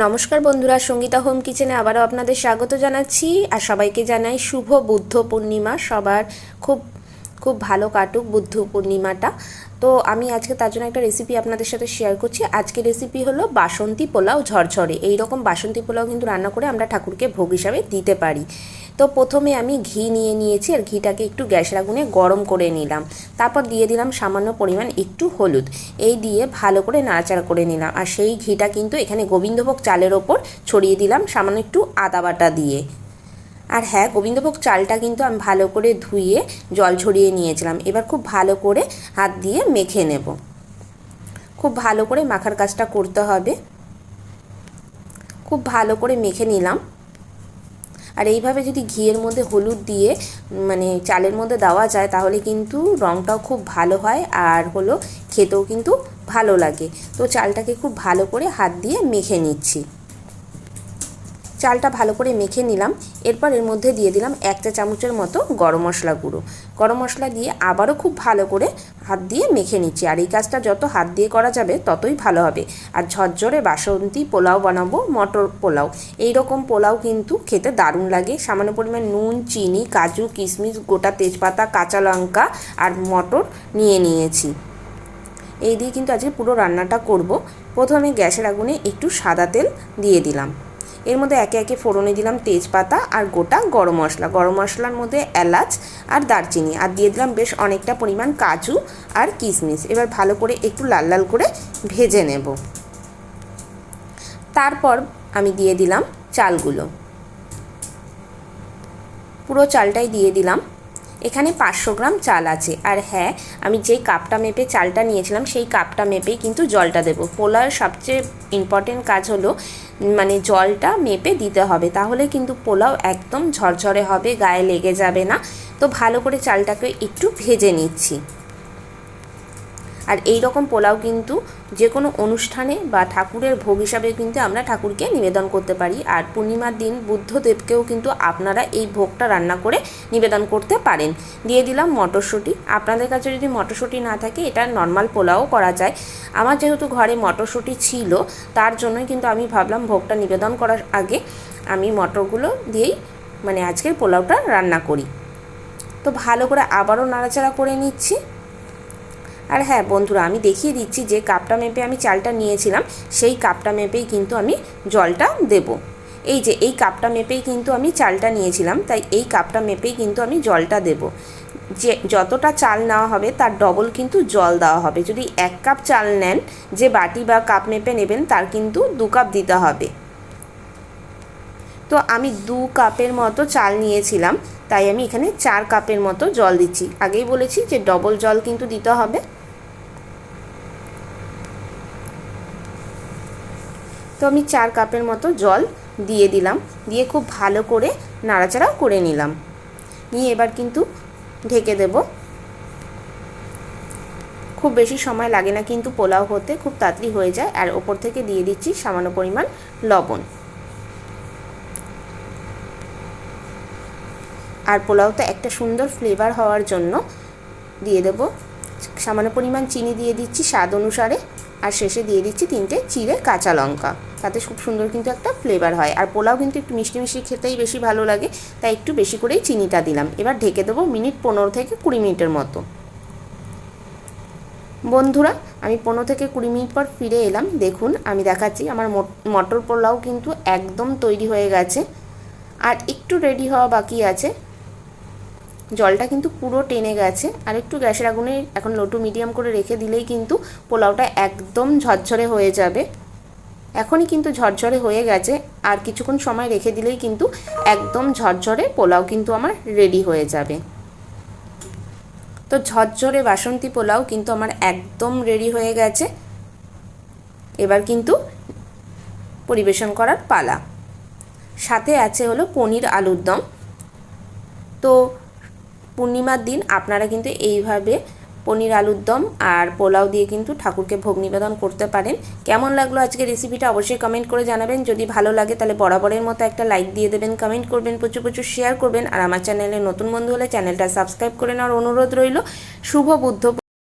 নমস্কার বন্ধুরা, সঙ্গীতা হোম কিচেনে আবারও আপনাদের স্বাগত জানাচ্ছি আর সবাইকে জানাই শুভ বুদ্ধ পূর্ণিমা। সবার খুব খুব ভালো কাটুক বুদ্ধ পূর্ণিমাটা। তো আমি আজকে তার জন্য একটা রেসিপি আপনাদের সাথে শেয়ার করছি। আজকে রেসিপি হলো বাসন্তী পোলাও ঝরঝরে। এইরকম বাসন্তী পোলাও কিন্তু রান্না করে আমরা ঠাকুরকে ভোগ হিসাবে দিতে পারি। তো প্রথমে আমি ঘি নিয়ে নিয়েছি আর ঘিটাকে একটু গ্যাসের আগুনে গরম করে নিলাম। তারপর দিয়ে দিলাম সামান্য পরিমাণ একটু হলুদ। এই দিয়ে ভালো করে নাড়াচাড়া করে নিলাম। আর সেই ঘিটা কিন্তু এখানে গোবিন্দভোগ চালের ওপর ছড়িয়ে দিলাম সামান্য একটু আদা বাটা দিয়ে। আর হ্যাঁ গোবিন্দভোগ চালটা কিন্তু আমি ভালো করে ধুয়ে জল ছড়িয়ে নিয়েছিলাম। এবার খুব ভালো করে হাত দিয়ে মেখে নেব। খুব ভালো করে মাখার কাজটা করতে হবে। খুব ভালো করে মেখে নিলাম। আর এইভাবে যদি ঘিয়ের মধ্যে হলুদ দিয়ে মানে চালের মধ্যে দেওয়া যায়, তাহলে কিন্তু রঙটাও খুব ভালো হয় আর হলো খেতেও কিন্তু ভালো লাগে। তো চালটাকে খুব ভালো করে হাত দিয়ে মেখে নিচ্ছি। চালটা ভালো করে মেখে নিলাম। এরপর এর মধ্যে দিয়ে দিলাম এক চা চামচের মতো গরম মশলা গুঁড়ো। গরম মশলা দিয়ে আবারও খুব ভালো করে হাত দিয়ে মেখে নিচ্ছি। আর এই কাজটা যত হাত দিয়ে করা যাবে, ততই ভালো হবে। আর ঝরঝরে বাসন্তী পোলাও বানাবো, মটর পোলাও। এই রকম পোলাও কিন্তু খেতে দারুণ লাগে। সামান্য পরিমাণ নুন, চিনি, কাজু, কিশমিশ, গোটা তেজপাতা, কাঁচা লঙ্কা আর মটর নিয়ে নিয়েছি। এই দিয়ে কিন্তু আজকে পুরো রান্নাটা করব। প্রথমে গ্যাসের আগুনে একটু সাদা তেল দিয়ে দিলাম। এর মধ্যে একে একে ফোড়নে দিলাম তেজপাতা আর গোটা গরম মশলা। গরম মশলার মধ্যে এলাচ আর দারচিনি আর দিয়ে দিলাম বেশ অনেকটা পরিমাণ কাজু আর কিশমিশ এবার ভালো করে একটু লাল লাল করে ভেজে নেব। তারপর আমি দিয়ে দিলাম চালগুলো। পুরো চালটাই দিয়ে দিলাম। এখানে পাঁচশো গ্রাম চাল আছে। আর হ্যাঁ আমি যেই কাপটা মেপে চালটা নিয়েছিলাম, সেই কাপটা মেপেই কিন্তু জলটা দেবো। পোলার সবচেয়ে ইম্পর্টেন্ট কাজ হলো মানে জলটা মেপে দিতে হবে। তাহলে কিন্তু পোলাও একদম ঝরঝরে হবে, গায়ে লেগে যাবে না। তো ভালো করে চালটাকে একটু ভেজে নিচ্ছি। আর এই রকম পোলাও কিন্তু যে কোনো অনুষ্ঠানে বা ঠাকুরের ভোগ হিসাবে কিন্তু আমরা ঠাকুরকে নিবেদন করতে পারি। আর পূর্ণিমার দিন বুদ্ধদেবকেও কিন্তু আপনারা এই ভোগটা রান্না করে নিবেদন করতে পারেন। দিয়ে দিলাম মটরশুঁটি। আপনাদের কাছে যদি মটরশুঁটি না থাকে, এটা নর্মাল পোলাও করা যায়। আমার যেহেতু ঘরে মটরশুঁটি ছিল, তার জন্যই কিন্তু আমি ভাবলাম ভোগটা নিবেদন করার আগে আমি মটরগুলো দিয়েই মানে আজকের পোলাওটা রান্না করি। তো ভালো করে আবারও নাড়াচাড়া করে নিচ্ছি। আর হ্যাঁ বন্ধুরা, আমি দেখিয়ে দিচ্ছি যে কাপটা মেপে আমি চালটা নিয়েছিলাম, সেই কাপটা মেপেই কিন্তু আমি জলটা দেব। এই যে, এই কাপটা মেপেই কিন্তু আমি চালটা নিয়েছিলাম, তাই এই কাপটা মেপেই কিন্তু আমি জলটা দেব। যে, যতটা চাল নেওয়া হবে, তার ডবল কিন্তু জল দেওয়া হবে। যদি এক কাপ চাল নেন, যে বাটি বা কাপ মেপে নেবেন, তার কিন্তু দু কাপ দিতে হবে। তো আমি দু কাপের মতো চাল নিয়েছিলাম, তাই আমি এখানে চার কাপের মতো জল দিচ্ছি। আগেই বলেছি যে, ডবল জল কিন্তু দিতে হবে। তো আমি চার কাপের মতো জল দিয়ে দিলাম। দিয়ে খুব ভালো করে নাড়াচাড়াও করে নিলাম। নিয়ে এবার কিন্তু ঢেকে দেব। খুব বেশি সময় লাগে না কিন্তু পোলাও হতে, খুব তাড়াতাড়ি হয়ে যায়। আর ওপর থেকে দিয়ে দিচ্ছি সামান্য পরিমাণ লবণ। আর পোলাওতে একটা সুন্দর ফ্লেভার হওয়ার জন্য দিয়ে দেব। সামান্য পরিমাণ চিনি দিয়ে দিচ্ছি স্বাদ অনুসারে। আর শেষে দিয়ে দিচ্ছি তিনটে চিড়ে কাঁচা লঙ্কা। তাতে খুব সুন্দর কিন্তু একটা ফ্লেভার হয়। আর পোলাও কিন্তু একটু মিষ্টি মিষ্টি খেতেই বেশি ভালো লাগে, তাই একটু বেশি করেই চিনিটা দিলাম। এবার ঢেকে দেবো মিনিট পনেরো থেকে কুড়ি মিনিটের মতো। বন্ধুরা, আমি পনেরো থেকে কুড়ি মিনিট পর ফিরে এলাম। দেখুন, আমি দেখাচ্ছি আমার মটর পোলাও কিন্তু একদম তৈরি হয়ে গেছে। আর একটু রেডি হওয়া বাকি আছে। জলটা কিন্তু পুরো টেনে গেছে। আর একটু গ্যাসের আগুনে এখন লোটু মিডিয়াম করে রেখে দিলেই কিন্তু পোলাওটা একদম ঝরঝরে হয়ে যাবে। এখনই কিন্তু ঝরঝরে হয়ে গেছে। আর কিছুক্ষণ সময় রেখে দিলেই কিন্তু একদম ঝরঝরে পোলাও কিন্তু আমার রেডি হয়ে যাবে। তো ঝরঝরে বাসন্তী পোলাও কিন্তু আমার একদম রেডি হয়ে গেছে। এবার কিন্তু পরিবেশন করার পালা। সাথে আছে হলো পনির আলুর দম। তো পূর্ণিমার দিন আপনারা কিন্তু এইভাবে পনির আলুর দম আর পোলাও দিয়ে কিন্তু ঠাকুরকে ভোগ নিবেদন করতে পারেন। কেমন লাগল আজকে রেসিপিটা অবশ্যই কমেন্ট করে জানাবেন। যদি ভালো লাগে তাহলে বরাবরের মতো একটা লাইক দিয়ে দেবেন কমেন্ট করবেন, প্রচুর প্রচুর শেয়ার করবেন। আর আমার চ্যানেলে নতুন বন্ধু হলে চ্যানেলটা সাবস্ক্রাইব করে নেওয়ার অনুরোধ রইল। শুভ বুদ্ধ